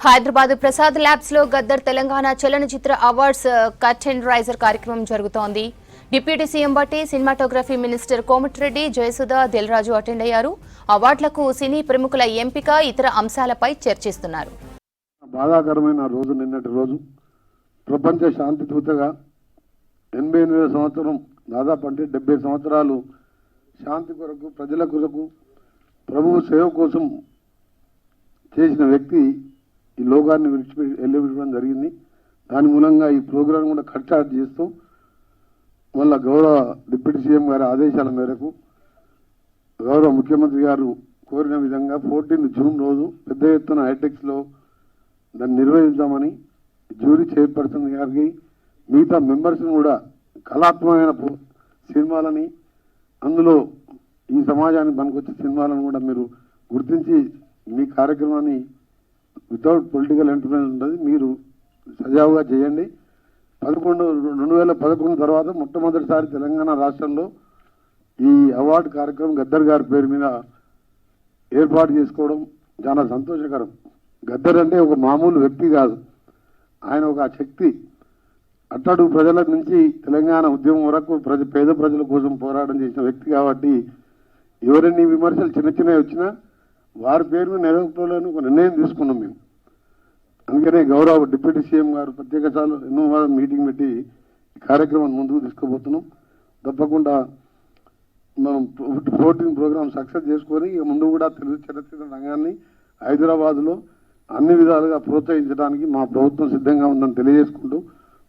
హైదరాబాద్ ప్రసాద్ ల్యాబ్స్లో గద్దర్ తెలంగాణ చలనచిత్ర awards uh, curtain raiser కార్యక్రమం జరుగుతోంది. Deputy CM Bhatti cinematography minister Komatireddy Jayasudha Dilraju attend అయ్యారు. అవార్డులకు సినీ ప్రముఖుల ఎంపిక ఇతర అంశాలపై చర్చిస్తున్నారు. బాధాకరమైన రోజు నిన్నటి రోజు. ప్రపంచ శాంతి దూతగా ఎనభై ఎనిమిది సంవత్సరం దాదాపు అంటే డెబ్బై సంవత్సరాలు శాంతి కొరకు ప్రజల కొరకు ప్రభువు సేవ కోసం చేసిన వ్యక్తి ఈ లోకాన్ని విడిచిపెట్టి వెళ్ళిపెట్టడం జరిగింది. దాని మూలంగా ఈ ప్రోగ్రాం కూడా కట్ చార్జ్ చేస్తూ మళ్ళా గౌరవ డిప్యూటీ సీఎం గారి ఆదేశాల మేరకు గౌరవ ముఖ్యమంత్రి గారు కోరిన విధంగా ఫోర్టీన్ జూన్ రోజు పెద్ద ఎత్తున హైటెక్స్లో దాన్ని నిర్వహించామని జ్యూరీ చైర్పర్సన్ గారికి మిగతా మెంబర్స్ని కూడా కళాత్మకమైన సినిమాలని అందులో ఈ సమాజానికి పనికొచ్చే సినిమాలను కూడా మీరు గుర్తించి మీ కార్యక్రమాన్ని వితౌట్ పొలిటికల్ ఎంటర్ప్రైజ్ ఉంటుంది మీరు సజావుగా చేయండి. పదకొండు రెండు వేల పదకొండు తర్వాత మొట్టమొదటిసారి తెలంగాణ రాష్ట్రంలో ఈ అవార్డు కార్యక్రమం గద్దర్ గారి పేరు మీద ఏర్పాటు చేసుకోవడం చాలా సంతోషకరం. గద్దర్ అంటే ఒక మామూలు వ్యక్తి కాదు. ఆయన ఒక శక్తి. అట్టడు ప్రజల నుంచి తెలంగాణ ఉద్యమం వరకు ప్రజ పేద ప్రజల కోసం పోరాటం చేసిన వ్యక్తి కాబట్టి ఎవరిని విమర్శలు చిన్న చిన్నవి వచ్చినా వారి పేరు మీద ఒక నిర్ణయం తీసుకున్నాం మేము. అందుకనే గౌరవ డిప్యూటీ సీఎం గారు ప్రత్యేక సార్లు ఎన్నో మీటింగ్ పెట్టి ఈ కార్యక్రమాన్ని ముందుకు తీసుకుపోతున్నాం. తప్పకుండా మనం ఫోర్టీన్ ప్రోగ్రామ్ సక్సెస్ చేసుకొని ఇక ముందు కూడా తెలుగు చరిత్ర రంగాన్ని హైదరాబాద్లో అన్ని విధాలుగా ప్రోత్సహించడానికి మా ప్రభుత్వం సిద్ధంగా ఉందని తెలియజేసుకుంటూ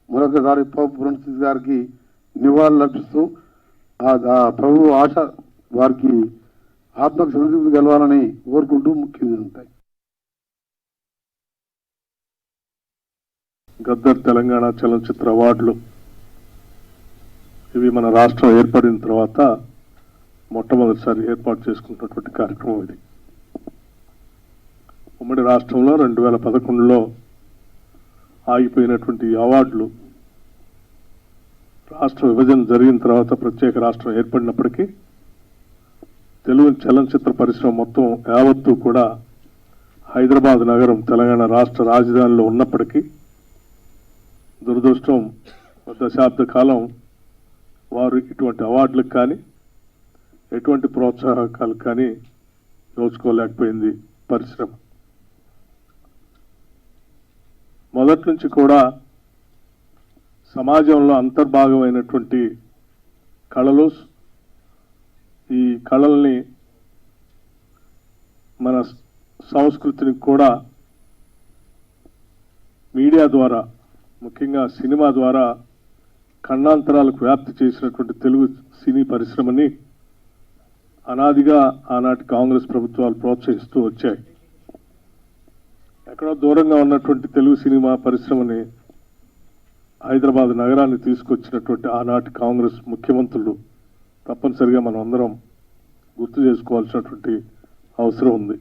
మరొకసారి పోప్ ఫ్రాన్సిస్ గారికి నివాళులు అర్పిస్తూ ఆ ప్రభు ఆశ వారికి ఆత్మకు సంతృప్తి కలవాలని కోరుకుంటూ ముఖ్యంగా ఉంటాయి. గద్దర్ తెలంగాణ చలనచిత్ర అవార్డులు. ఇవి మన రాష్ట్రం ఏర్పడిన తర్వాత మొట్టమొదటిసారి ఏర్పాటు చేసుకున్నటువంటి కార్యక్రమం ఇది. ఉమ్మడి రాష్ట్రంలో రెండు వేల పదకొండులో ఆగిపోయినటువంటి అవార్డులు రాష్ట్ర విభజన జరిగిన తర్వాత ప్రత్యేక రాష్ట్రం ఏర్పడినప్పటికీ తెలుగు చలనచిత్ర పరిశ్రమ మొత్తం యావత్తు కూడా హైదరాబాద్ నగరం తెలంగాణ రాష్ట్ర రాజధానిలో ఉన్నప్పటికీ దురదృష్టం ఒక దశాబ్ద కాలం వారు ఇటువంటి అవార్డులకు కానీ ఎటువంటి ప్రోత్సాహకాలు కానీ దోచుకోలేకపోయింది పరిశ్రమ. మొదటి నుంచి కూడా సమాజంలో అంతర్భాగమైనటువంటి కళలు ఈ కళల్ని మన సంస్కృతిని కూడా మీడియా ద్వారా ముఖ్యంగా సినిమా ద్వారా ఖండాంతరాలకు వ్యాప్తి చేసినటువంటి తెలుగు సినీ పరిశ్రమని అనాదిగా ఆనాటి కాంగ్రెస్ ప్రభుత్వాలు ప్రోత్సహిస్తూ వచ్చాయి. ఎక్కడో దూరంగా ఉన్నటువంటి తెలుగు సినిమా పరిశ్రమని హైదరాబాద్ నగరాన్ని తీసుకొచ్చినటువంటి ఆనాటి కాంగ్రెస్ ముఖ్యమంత్రులు తప్పనిసరిగా మనం అందరం గుర్తు చేసుకోవాల్సినటువంటి అవసరం ఉంది.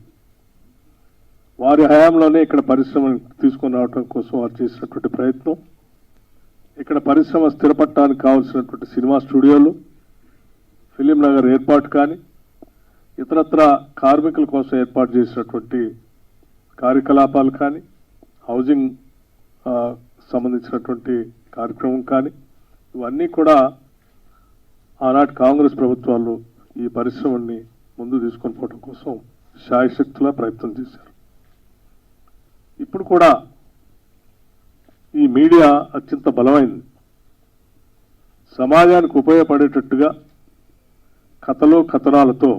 వారి హయాంలోనే ఇక్కడ పరిశ్రమను తీసుకొని రావడం కోసం వారు చేసినటువంటి ప్రయత్నం. ఇక్కడ పరిశ్రమ స్థిరపడటానికి కావాల్సినటువంటి సినిమా స్టూడియోలు ఫిలిం నగర్ ఏర్పాటు కానీ ఇతరత్ర కార్మికుల కోసం ఏర్పాటు చేసినటువంటి కార్యకలాపాలు కానీ హౌసింగ్ సంబంధించినటువంటి కార్యక్రమం కానీ ఇవన్నీ కూడా ఆనాటి కాంగ్రెస్ ప్రభుత్వాలు ఈ పరిశ్రమని ముందు తీసుకొని పోవడం కోసం శాయశక్తులా ప్రయత్నం చేశారు. ఇప్పుడు కూడా ఈ మీడియా అత్యంత బలమైంది. సమాజానికి ఉపయోగపడేటట్టుగా కథలు కథనాలతో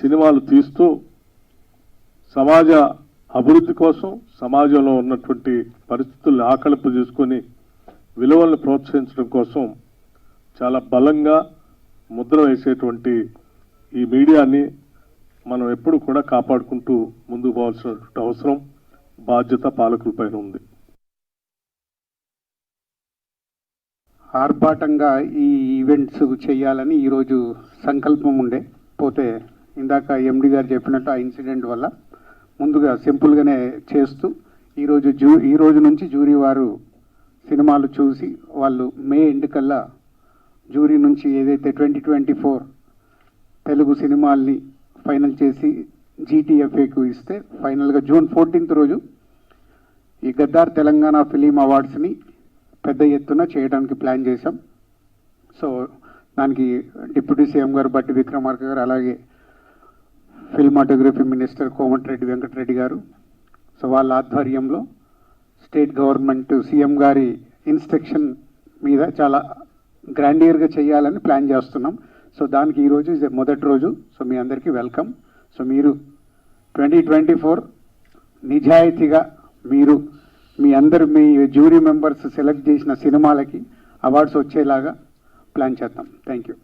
సినిమాలు తీస్తూ సమాజ అభివృద్ధి కోసం సమాజంలో ఉన్నటువంటి పరిస్థితుల్ని ఆకలింపు చేసుకొని విలువలను ప్రోత్సహించడం కోసం చాలా బలంగా ముద్ర వేసేటువంటి ఈ మీడియాని మనం ఎప్పుడు కూడా కాపాడుకుంటూ ముందుకు పోవాల్సినటువంటి అవసరం బాధ్యత పాలకులపైన ఉంది. ఆర్భాటంగా ఈ ఈవెంట్స్ చేయాలని ఈరోజు సంకల్పం ఉండే. పోతే ఇందాక ఎండి గారు చెప్పినట్టు ఆ ఇన్సిడెంట్ వల్ల ముందుగా సింపుల్గానే చేస్తూ ఈరోజు జూ ఈ రోజు నుంచి జూరీ వారు సినిమాలు చూసి వాళ్ళు మే ఎండ్ కల్లా జూరీ నుంచి ఏదైతే ట్వంటీ ట్వంటీ ఫోర్ తెలుగు సినిమాల్ని ఫైనల్ చేసి జీటీఎఫ్ఏకు ఇస్తే ఫైనల్గా జూన్ ఫోర్టీన్త్ రోజు ఈ గద్దార్ తెలంగాణ ఫిలిం అవార్డ్స్ని పెద్ద ఎత్తున చేయడానికి ప్లాన్ చేశాం. సో దానికి డిప్యూటీ సీఎం గారు బట్టి విక్రమార్క గారు అలాగే ఫిల్మాటోగ్రఫీ మినిస్టర్ కోమటిరెడ్డి వెంకటరెడ్డి గారు. సో వాళ్ళ ఆధ్వర్యంలో స్టేట్ గవర్నమెంట్ సీఎం గారి ఇన్స్ట్రక్షన్ మీద చాలా గ్రాండియర్గా చేయాలని ప్లాన్ చేస్తున్నాం. సో దానికి ఈరోజు ఇది మొదటి రోజు. సో మీ అందరికీ వెల్కమ్. సో మీరు ట్వంటీ ట్వంటీ ఫోర్ నిజాయితీగా మీరు మీ అందరు మీ జ్యూరీ మెంబర్స్ సెలెక్ట్ చేసిన సినిమాలకి అవార్డ్స్ వచ్చేలాగా ప్లాన్ చేద్దాం. Thank you.